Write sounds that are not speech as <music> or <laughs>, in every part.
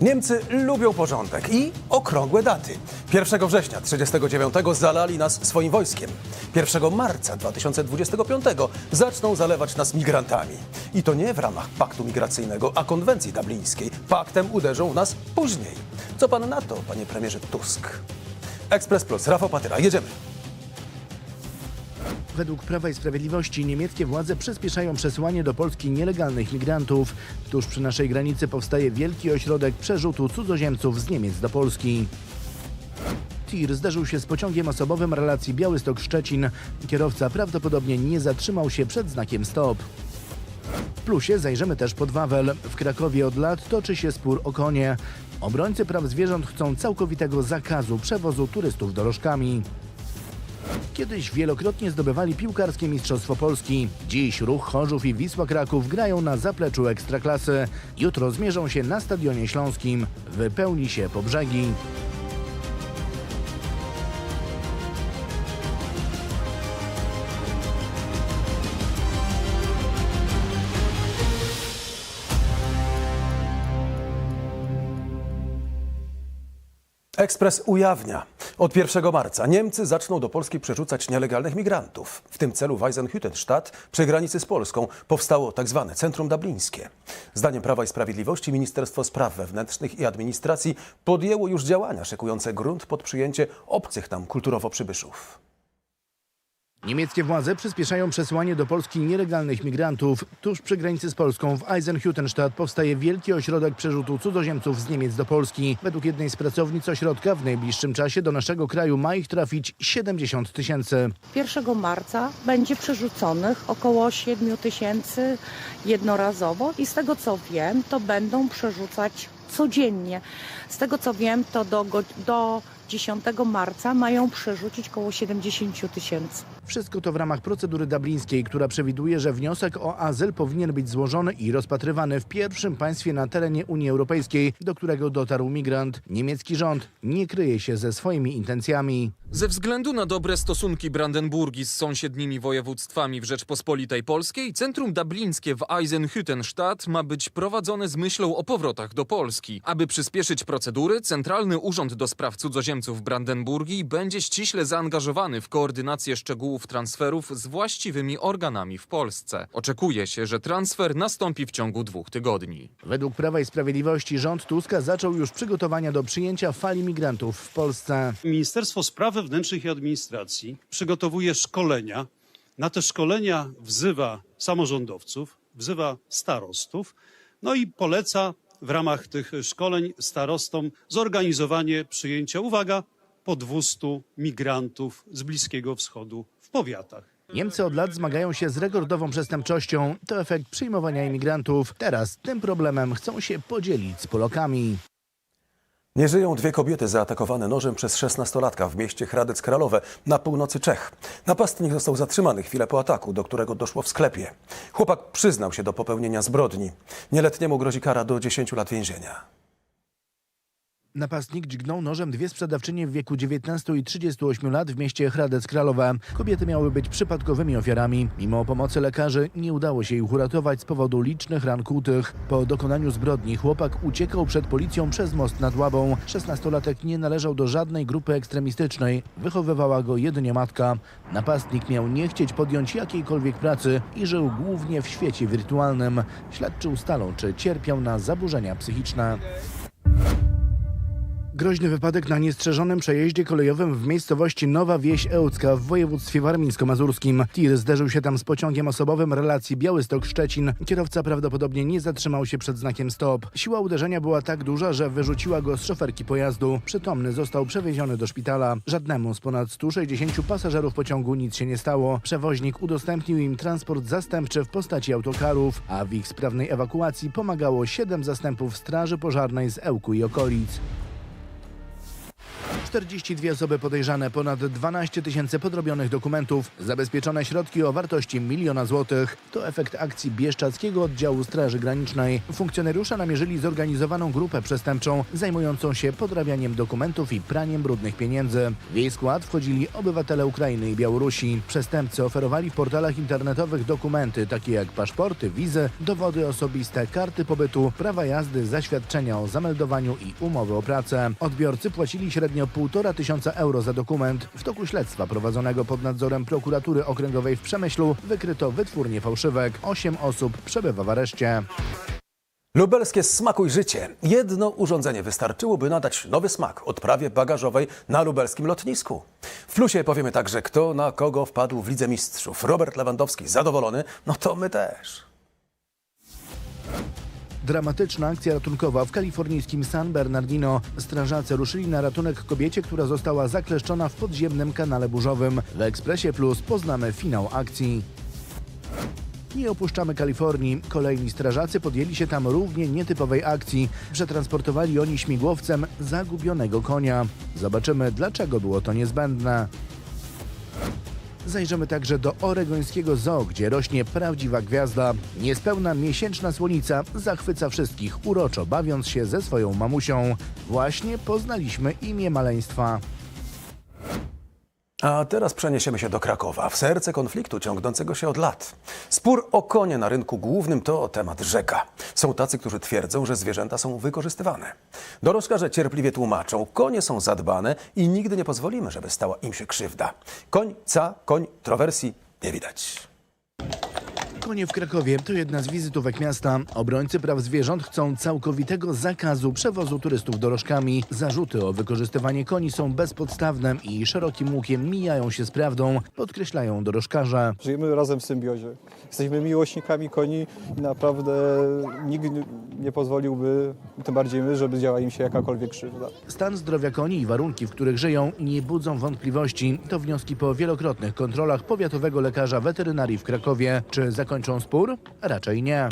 Niemcy lubią porządek i okrągłe daty. 1 września 1939 zalali nas swoim wojskiem. 1 marca 2025 zaczną zalewać nas migrantami. I to nie w ramach paktu migracyjnego, a konwencji dublińskiej. Paktem uderzą w nas później. Co pan na to, panie premierze Tusk? Ekspres Plus, Rafał Patyra, jedziemy. Według Prawa i Sprawiedliwości niemieckie władze przyspieszają przesyłanie do Polski nielegalnych migrantów. Tuż przy naszej granicy powstaje wielki ośrodek przerzutu cudzoziemców z Niemiec do Polski. Tir zderzył się z pociągiem osobowym relacji Białystok-Szczecin. Kierowca prawdopodobnie nie zatrzymał się przed znakiem stop. W plusie zajrzymy też pod Wawel. W Krakowie od lat toczy się spór o konie. Obrońcy praw zwierząt chcą całkowitego zakazu przewozu turystów dorożkami. Kiedyś wielokrotnie zdobywali piłkarskie Mistrzostwo Polski. Dziś Ruch Chorzów i Wisła Kraków grają na zapleczu Ekstraklasy. Jutro zmierzą się na Stadionie Śląskim. Wypełni się po brzegi. Ekspres ujawnia. Od 1 marca Niemcy zaczną do Polski przerzucać nielegalnych migrantów. W tym celu w Eisenhüttenstadt przy granicy z Polską powstało tzw. Centrum Dublińskie. Zdaniem Prawa i Sprawiedliwości Ministerstwo Spraw Wewnętrznych i Administracji podjęło już działania szykujące grunt pod przyjęcie obcych tam kulturowo przybyszów. Niemieckie władze przyspieszają przesyłanie do Polski nielegalnych migrantów. Tuż przy granicy z Polską w Eisenhüttenstadt powstaje wielki ośrodek przerzutu cudzoziemców z Niemiec do Polski. Według jednej z pracownic ośrodka w najbliższym czasie do naszego kraju ma ich trafić 70 tysięcy. 1 marca będzie przerzuconych około 7 tysięcy jednorazowo i z tego co wiem, to będą przerzucać codziennie. Z tego co wiem, to do, do 10 marca mają przerzucić około 70 tysięcy. Wszystko to w ramach procedury dublińskiej, która przewiduje, że wniosek o azyl powinien być złożony i rozpatrywany w pierwszym państwie na terenie Unii Europejskiej, do którego dotarł migrant. Niemiecki rząd nie kryje się ze swoimi intencjami. Ze względu na dobre stosunki Brandenburgii z sąsiednimi województwami w Rzeczpospolitej Polskiej, centrum dublińskie w Eisenhüttenstadt ma być prowadzone z myślą o powrotach do Polski. Aby przyspieszyć procedury, Centralny Urząd do Spraw Cudzoziemców Brandenburgii będzie ściśle zaangażowany w koordynację szczegółów transferów z właściwymi organami w Polsce. Oczekuje się, że transfer nastąpi w ciągu dwóch tygodni. Według Prawa i Sprawiedliwości rząd Tuska zaczął już przygotowania do przyjęcia fali migrantów w Polsce. Ministerstwo Spraw Wewnętrznych i Administracji przygotowuje szkolenia. Na te szkolenia wzywa samorządowców, wzywa starostów, no i poleca w ramach tych szkoleń starostom zorganizowanie przyjęcia, uwaga, po 200 migrantów z Bliskiego Wschodu w powiatach. Niemcy od lat zmagają się z rekordową przestępczością. To efekt przyjmowania imigrantów. Teraz tym problemem chcą się podzielić z Polakami. Nie żyją dwie kobiety zaatakowane nożem przez 16-latka w mieście Hradec Kralowe na północy Czech. Napastnik został zatrzymany chwilę po ataku, do którego doszło w sklepie. Chłopak przyznał się do popełnienia zbrodni. Nieletniemu grozi kara do 10 lat więzienia. Napastnik dźgnął nożem dwie sprzedawczynie w wieku 19 i 38 lat w mieście Hradec Kralowe. Kobiety miały być przypadkowymi ofiarami. Mimo pomocy lekarzy nie udało się ich uratować z powodu licznych ran kłutych. Po dokonaniu zbrodni chłopak uciekał przed policją przez most nad Łabą. 16-latek nie należał do żadnej grupy ekstremistycznej. Wychowywała go jedynie matka. Napastnik miał nie chcieć podjąć jakiejkolwiek pracy i żył głównie w świecie wirtualnym. Śledczy ustalą, czy cierpiał na zaburzenia psychiczne. Groźny wypadek na niestrzeżonym przejeździe kolejowym w miejscowości Nowa Wieś Ełcka w województwie warmińsko-mazurskim. Tir zderzył się tam z pociągiem osobowym relacji Białystok-Szczecin. Kierowca prawdopodobnie nie zatrzymał się przed znakiem stop. Siła uderzenia była tak duża, że wyrzuciła go z szoferki pojazdu. Przytomny został przewieziony do szpitala. Żadnemu z ponad 160 pasażerów pociągu nic się nie stało. Przewoźnik udostępnił im transport zastępczy w postaci autokarów, a w ich sprawnej ewakuacji pomagało 7 zastępów straży pożarnej z Ełku i okolic. 42 osoby podejrzane, ponad 12 tysięcy podrobionych dokumentów, zabezpieczone środki o wartości miliona złotych. To efekt akcji Bieszczackiego Oddziału Straży Granicznej. Funkcjonariusze namierzyli zorganizowaną grupę przestępczą zajmującą się podrabianiem dokumentów i praniem brudnych pieniędzy. W jej skład wchodzili obywatele Ukrainy i Białorusi. Przestępcy oferowali w portalach internetowych dokumenty takie jak paszporty, wizy, dowody osobiste, karty pobytu, prawa jazdy, zaświadczenia o zameldowaniu i umowy o pracę. Odbiorcy płacili średnio 1,5 tysiąca euro za dokument. W toku śledztwa prowadzonego pod nadzorem prokuratury okręgowej w Przemyślu wykryto wytwórnie fałszywek. Osiem osób przebywa w areszcie. Lubelskie smakuj życie. Jedno urządzenie wystarczyłoby nadać nowy smak odprawie bagażowej na lubelskim lotnisku. W plusie powiemy także, kto na kogo wpadł w Lidze Mistrzów. Robert Lewandowski zadowolony, no to my też. Dramatyczna akcja ratunkowa w kalifornijskim San Bernardino. Strażacy ruszyli na ratunek kobiecie, która została zakleszczona w podziemnym kanale burzowym. W Ekspresie Plus poznamy finał akcji. Nie opuszczamy Kalifornii. Kolejni strażacy podjęli się tam równie nietypowej akcji. Przetransportowali oni śmigłowcem zagubionego konia. Zobaczymy, dlaczego było to niezbędne. Zajrzymy także do oregońskiego zoo, gdzie rośnie prawdziwa gwiazda. Niespełna miesięczna słonica zachwyca wszystkich, uroczo bawiąc się ze swoją mamusią. Właśnie poznaliśmy imię maleństwa. A teraz przeniesiemy się do Krakowa, w serce konfliktu ciągnącego się od lat. Spór o konie na rynku głównym to temat rzeka. Są tacy, którzy twierdzą, że zwierzęta są wykorzystywane. Dorożkarze cierpliwie tłumaczą, konie są zadbane i nigdy nie pozwolimy, żeby stała im się krzywda. Koń, ca, koń, trowersji nie widać. Konie w Krakowie to jedna z wizytówek miasta. Obrońcy praw zwierząt chcą całkowitego zakazu przewozu turystów dorożkami. Zarzuty o wykorzystywanie koni są bezpodstawne i szerokim łukiem mijają się z prawdą, podkreślają dorożkarze. Żyjemy razem w symbiozie. Jesteśmy miłośnikami koni i naprawdę nikt nie pozwoliłby, tym bardziej my, żeby działa im się jakakolwiek krzywda. Stan zdrowia koni i warunki, w których żyją, nie budzą wątpliwości. To wnioski po wielokrotnych kontrolach powiatowego lekarza weterynarii w Krakowie. Czy zakończą spór? Raczej nie.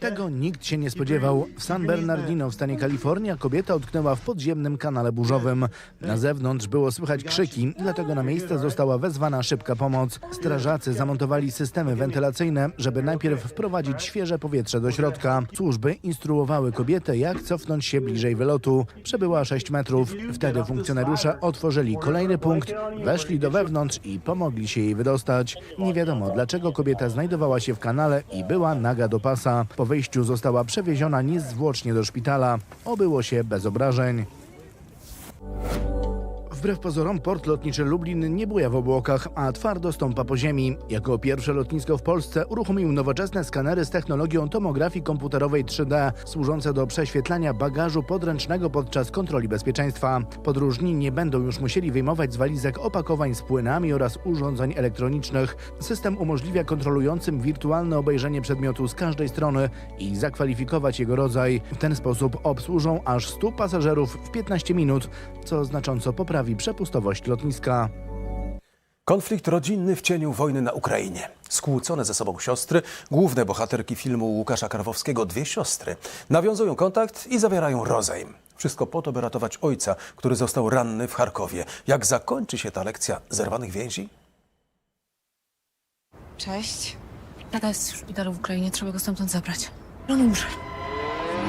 Tego nikt się nie spodziewał. W San Bernardino w stanie Kalifornia kobieta utknęła w podziemnym kanale burzowym. Na zewnątrz było słychać krzyki, dlatego na miejsce została wezwana szybka pomoc. Strażacy zamontowali systemy wentylacyjne, żeby najpierw wprowadzić świeże powietrze do środka. Służby instruowały kobietę, jak cofnąć się bliżej wylotu. Przebyła 6 metrów. Wtedy funkcjonariusze otworzyli kolejny punkt, weszli do wewnątrz i pomogli się jej wydostać. Nie wiadomo, dlaczego kobieta znajdowała się w kanale i była naga do pasa. Po wyjściu została przewieziona niezwłocznie do szpitala. Obyło się bez obrażeń. Wbrew pozorom port lotniczy Lublin nie buja w obłokach, a twardo stąpa po ziemi. Jako pierwsze lotnisko w Polsce uruchomił nowoczesne skanery z technologią tomografii komputerowej 3D, służące do prześwietlania bagażu podręcznego podczas kontroli bezpieczeństwa. Podróżni nie będą już musieli wyjmować z walizek opakowań z płynami oraz urządzeń elektronicznych. System umożliwia kontrolującym wirtualne obejrzenie przedmiotu z każdej strony i zakwalifikować jego rodzaj. W ten sposób obsłużą aż 100 pasażerów w 15 minut, co znacząco poprawi przepustowość lotniska. Konflikt rodzinny w cieniu wojny na Ukrainie. Skłócone ze sobą siostry, główne bohaterki filmu Łukasza Karwowskiego, dwie siostry, nawiązują kontakt i zawierają rozejm. Wszystko po to, by ratować ojca, który został ranny w Charkowie. Jak zakończy się ta lekcja zerwanych więzi? Cześć. Tata jest w szpitalu w Ukrainie, trzeba go stamtąd zabrać. On umrze.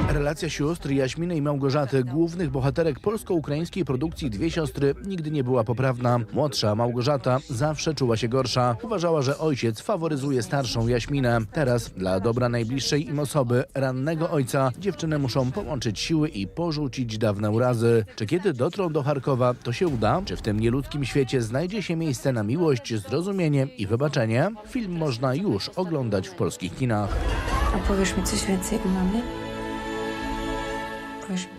Relacja sióstr Jaśminy i Małgorzaty, głównych bohaterek polsko-ukraińskiej produkcji Dwie Siostry, nigdy nie była poprawna. Młodsza Małgorzata zawsze czuła się gorsza. Uważała, że ojciec faworyzuje starszą Jaśminę. Teraz, dla dobra najbliższej im osoby, rannego ojca, dziewczyny muszą połączyć siły i porzucić dawne urazy. Czy kiedy dotrą do Charkowa, to się uda? Czy w tym nieludzkim świecie znajdzie się miejsce na miłość, zrozumienie i wybaczenie? Film można już oglądać w polskich kinach. A powiesz mi coś więcej o mamie? Powiesz mi prawdę.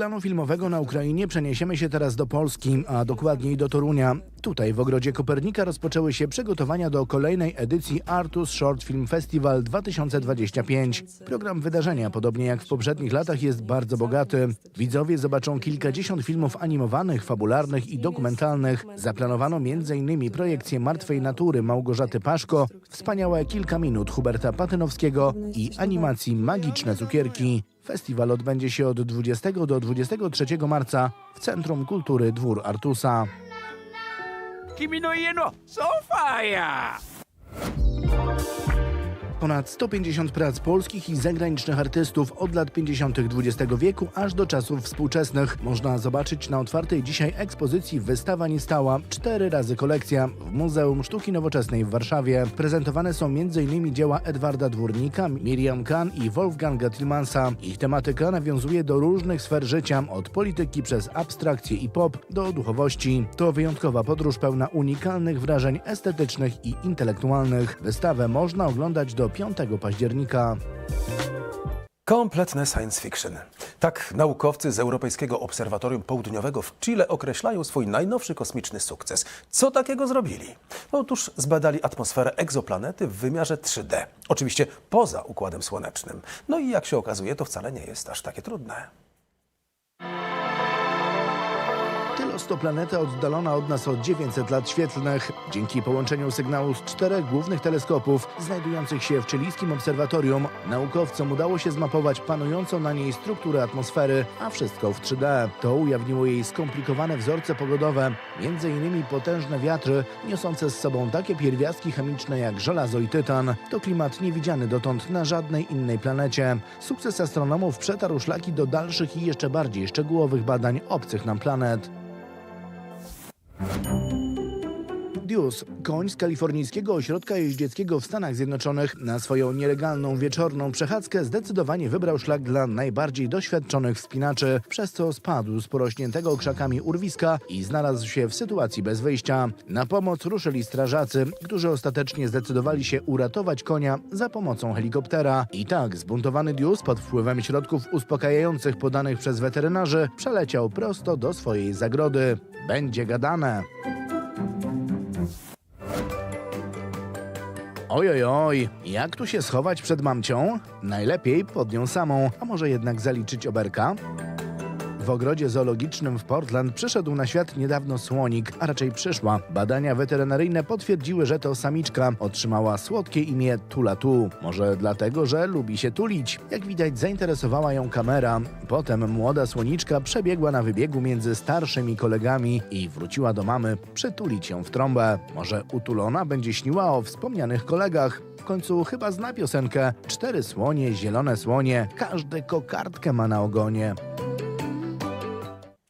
Planu filmowego na Ukrainie przeniesiemy się teraz do Polski, a dokładniej do Torunia. Tutaj w ogrodzie Kopernika rozpoczęły się przygotowania do kolejnej edycji Artus Short Film Festival 2025. Program wydarzenia, podobnie jak w poprzednich latach, jest bardzo bogaty. Widzowie zobaczą kilkadziesiąt filmów animowanych, fabularnych i dokumentalnych. Zaplanowano m.in. projekcję Martwej Natury Małgorzaty Paszko, wspaniałe kilka minut Huberta Patynowskiego i animacji Magiczne Cukierki. Festiwal odbędzie się od 20 do 23 marca w Centrum Kultury Dwór Artusa. Kimi no Sofaja! Ponad 150 prac polskich i zagranicznych artystów od lat 50. XX wieku aż do czasów współczesnych można zobaczyć na otwartej dzisiaj ekspozycji Wystawa nie stała cztery razy kolekcja w Muzeum Sztuki Nowoczesnej w Warszawie. Prezentowane są m.in. dzieła Edwarda Dwórnika, Miriam Kahn i Wolfganga Tillmansa. Ich tematyka nawiązuje do różnych sfer życia, od polityki przez abstrakcję i pop do duchowości. To wyjątkowa podróż pełna unikalnych wrażeń estetycznych i intelektualnych. Wystawę można oglądać do 5 października. Kompletne science fiction. Tak naukowcy z Europejskiego Obserwatorium Południowego w Chile określają swój najnowszy kosmiczny sukces. Co takiego zrobili? Otóż zbadali atmosferę egzoplanety w wymiarze 3D. Oczywiście poza Układem Słonecznym. No i jak się okazuje, to wcale nie jest aż takie trudne. Tylos to planeta oddalona od nas o 900 lat świetlnych. Dzięki połączeniu sygnału z czterech głównych teleskopów znajdujących się w chilijskim obserwatorium, naukowcom udało się zmapować panującą na niej strukturę atmosfery, a wszystko w 3D. To ujawniło jej skomplikowane wzorce pogodowe, innymi potężne wiatry niosące z sobą takie pierwiastki chemiczne jak żelazo i tytan. To klimat niewidziany dotąd na żadnej innej planecie. Sukces astronomów przetarł szlaki do dalszych i jeszcze bardziej szczegółowych badań obcych nam planet. Thank you. Deuce, koń z kalifornijskiego ośrodka jeździeckiego w Stanach Zjednoczonych, na swoją nielegalną wieczorną przechadzkę zdecydowanie wybrał szlak dla najbardziej doświadczonych wspinaczy, przez co spadł z porośniętego krzakami urwiska i znalazł się w sytuacji bez wyjścia. Na pomoc ruszyli strażacy, którzy ostatecznie zdecydowali się uratować konia za pomocą helikoptera. I tak zbuntowany Deuce pod wpływem środków uspokajających podanych przez weterynarzy przeleciał prosto do swojej zagrody. Będzie gadane. Oj, oj, oj, jak tu się schować przed mamcią? Najlepiej pod nią samą, a może jednak zaliczyć oberka? W ogrodzie zoologicznym w Portland przyszedł na świat niedawno słonik, a raczej przyszła. Badania weterynaryjne potwierdziły, że to samiczka. Otrzymała słodkie imię Tulatu. Może dlatego, że lubi się tulić. Jak widać, zainteresowała ją kamera. Potem młoda słoniczka przebiegła na wybiegu między starszymi kolegami i wróciła do mamy przytulić ją w trąbę. Może utulona będzie śniła o wspomnianych kolegach. W końcu chyba zna piosenkę Cztery słonie, zielone słonie, każdy kokardkę ma na ogonie.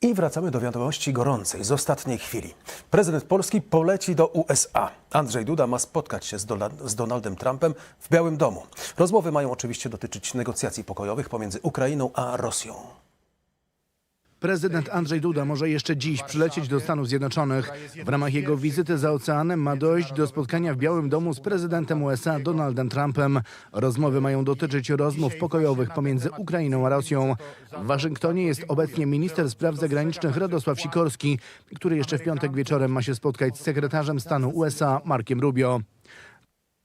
I wracamy do wiadomości gorącej z ostatniej chwili. Prezydent Polski poleci do USA. Andrzej Duda ma spotkać się z, Dola- z Donaldem Trumpem w Białym Domu. Rozmowy mają oczywiście dotyczyć negocjacji pokojowych pomiędzy Ukrainą a Rosją. Prezydent Andrzej Duda może jeszcze dziś przylecieć do Stanów Zjednoczonych. W ramach jego wizyty za oceanem ma dojść do spotkania w Białym Domu z prezydentem USA Donaldem Trumpem. Rozmowy mają dotyczyć rozmów pokojowych pomiędzy Ukrainą a Rosją. W Waszyngtonie jest obecnie minister spraw zagranicznych Radosław Sikorski, który jeszcze w piątek wieczorem ma się spotkać z sekretarzem stanu USA Markiem Rubio.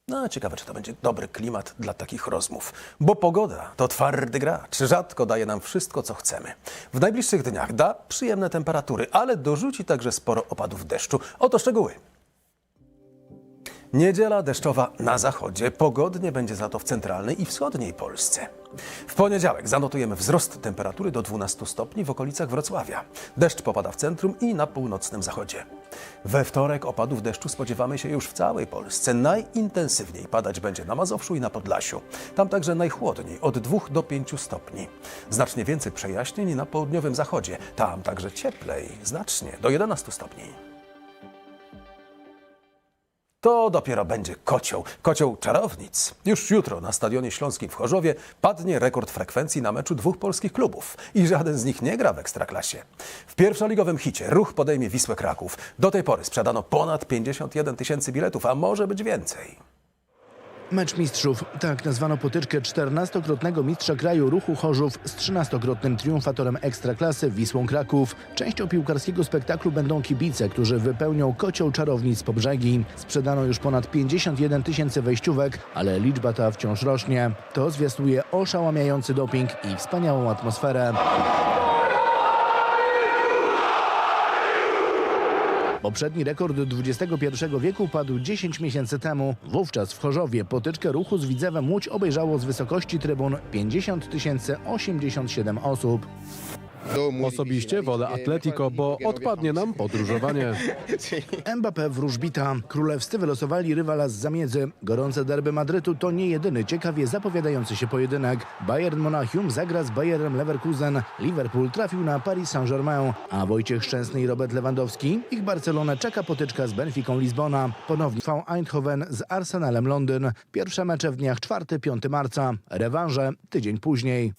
No, ciekawe, czy to będzie dobry klimat dla takich rozmów. Bo pogoda to twardy gracz. Rzadko daje nam wszystko, co chcemy. W najbliższych dniach da przyjemne temperatury, ale dorzuci także sporo opadów deszczu. Oto szczegóły. Niedziela deszczowa na zachodzie, pogodnie będzie za to w centralnej i wschodniej Polsce. W poniedziałek zanotujemy wzrost temperatury do 12 stopni w okolicach Wrocławia. Deszcz popada w centrum i na północnym zachodzie. We wtorek opadów deszczu spodziewamy się już w całej Polsce. Najintensywniej padać będzie na Mazowszu i na Podlasiu. Tam także najchłodniej, od 2 do 5 stopni. Znacznie więcej przejaśnień na południowym zachodzie. Tam także cieplej, znacznie, do 11 stopni. To dopiero będzie kocioł, kocioł czarownic. Już jutro na Stadionie Śląskim w Chorzowie padnie rekord frekwencji na meczu dwóch polskich klubów i żaden z nich nie gra w Ekstraklasie. W pierwszoligowym hicie ruch podejmie Wisłę Kraków. Do tej pory sprzedano ponad 51 tysięcy biletów, a może być więcej. Mecz mistrzów. Tak nazwano potyczkę 14-krotnego mistrza kraju ruchu Chorzów z 13-krotnym triumfatorem Ekstraklasy Wisłą Kraków. Częścią piłkarskiego spektaklu będą kibice, którzy wypełnią kocioł czarownic po brzegi. Sprzedano już ponad 51 tysięcy wejściówek, ale liczba ta wciąż rośnie. To zwiastuje oszałamiający doping i wspaniałą atmosferę. Poprzedni rekord XXI wieku padł 10 miesięcy temu. Wówczas w Chorzowie potyczkę ruchu z Widzewem Łódź obejrzało z wysokości trybun 50 087 osób. Osobiście wolę Atletico, bo odpadnie nam podróżowanie. <laughs> Mbappé wróżbita. Królewscy wylosowali rywala z zamiedzy. Gorące derby Madrytu to nie jedyny ciekawie zapowiadający się pojedynek. Bayern Monachium zagra z Bayerem Leverkusen. Liverpool trafił na Paris Saint-Germain, a Wojciech Szczęsny i Robert Lewandowski. Ich Barcelonę czeka potyczka z Benficą Lizbona. Ponownie V Eindhoven z Arsenalem Londyn. Pierwsze mecze w dniach 4-5 marca. Rewanże tydzień później.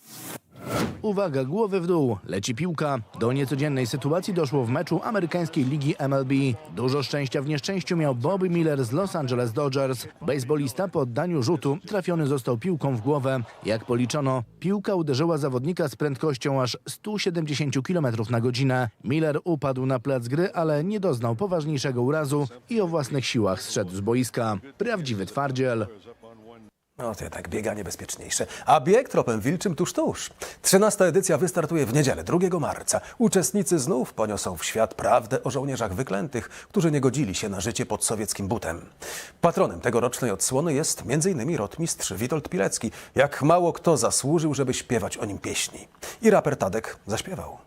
Uwaga, głowy w dół, leci piłka. Do niecodziennej sytuacji doszło w meczu amerykańskiej ligi MLB. Dużo szczęścia w nieszczęściu miał Bobby Miller z Los Angeles Dodgers. Baseballista po oddaniu rzutu trafiony został piłką w głowę. Jak policzono, piłka uderzyła zawodnika z prędkością aż 170 km na godzinę. Miller upadł na plac gry, ale nie doznał poważniejszego urazu i o własnych siłach zszedł z boiska. Prawdziwy twardziel. No to jednak bieganie bezpieczniejsze. A bieg tropem wilczym tuż, tuż. Trzynasta edycja wystartuje w niedzielę, 2 marca. Uczestnicy znów poniosą w świat prawdę o żołnierzach wyklętych, którzy nie godzili się na życie pod sowieckim butem. Patronem tegorocznej odsłony jest m.in. rotmistrz Witold Pilecki. Jak mało kto zasłużył, żeby śpiewać o nim pieśni. I raper Tadek zaśpiewał.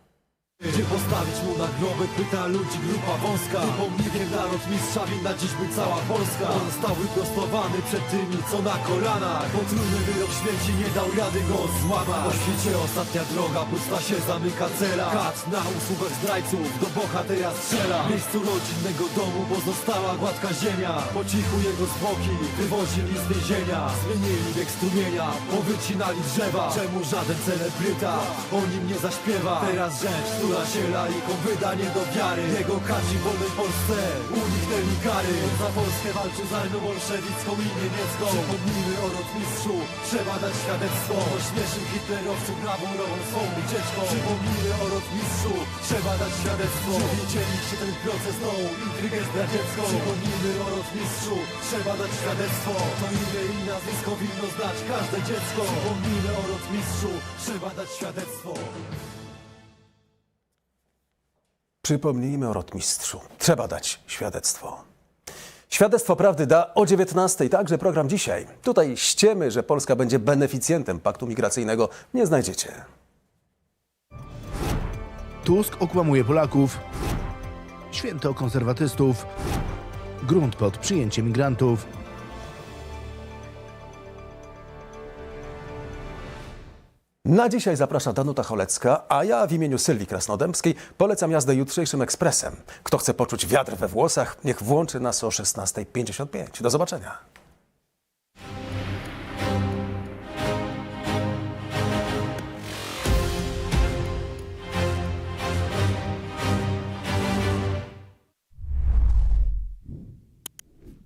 Gdzie postawić mu nagrobek, pyta ludzi grupa wąska. Pomnikiem naród mistrza winna dziś być cała Polska. Został wyprostowany przed tymi, co na kolanach. Potrójny wyrok śmierci nie dał rady go złamać Po świecie ostatnia droga, pusta się zamyka cela. Kat na usługach zdrajców, do bohatera strzela. W miejscu rodzinnego domu pozostała gładka ziemia. Po cichu jego zwłoki wywozili z więzienia. Zmienili bieg strumienia, powycinali drzewa. Czemu żaden celebryta o nim nie zaśpiewa? Teraz rzecz, która się laiką wyda nie do wiary. Jego kadzi w wolnej Polsce uniknęli kary. On za Polskę walczył z armią bolszewicką i niemiecką. Przypomnijmy o rotmistrzu, trzeba dać świadectwo. Ośmieszył hitlerowców brawurową swą ucieczką Przypomnijmy o rotmistrzu, trzeba dać świadectwo. Czy widzieliście ten proces, tą intrygę zdradziecką. Przypomnijmy o rotmistrzu, trzeba dać świadectwo. To imię i nazwisko winno znać każde dziecko. Przypomnijmy o rotmistrzu, trzeba dać świadectwo Przypomnijmy o rotmistrzu. Trzeba dać świadectwo. Świadectwo prawdy da o 19. Także program dzisiaj. Tutaj ściemy, że Polska będzie beneficjentem paktu migracyjnego. Nie znajdziecie. Tusk okłamuje Polaków. Święto konserwatystów. Grunt pod przyjęciem migrantów. Na dzisiaj zaprasza Danuta Cholecka, a ja w imieniu Sylwii Krasnodębskiej polecam jazdę jutrzejszym ekspresem. Kto chce poczuć wiatr we włosach, niech włączy nas o 16.55. Do zobaczenia.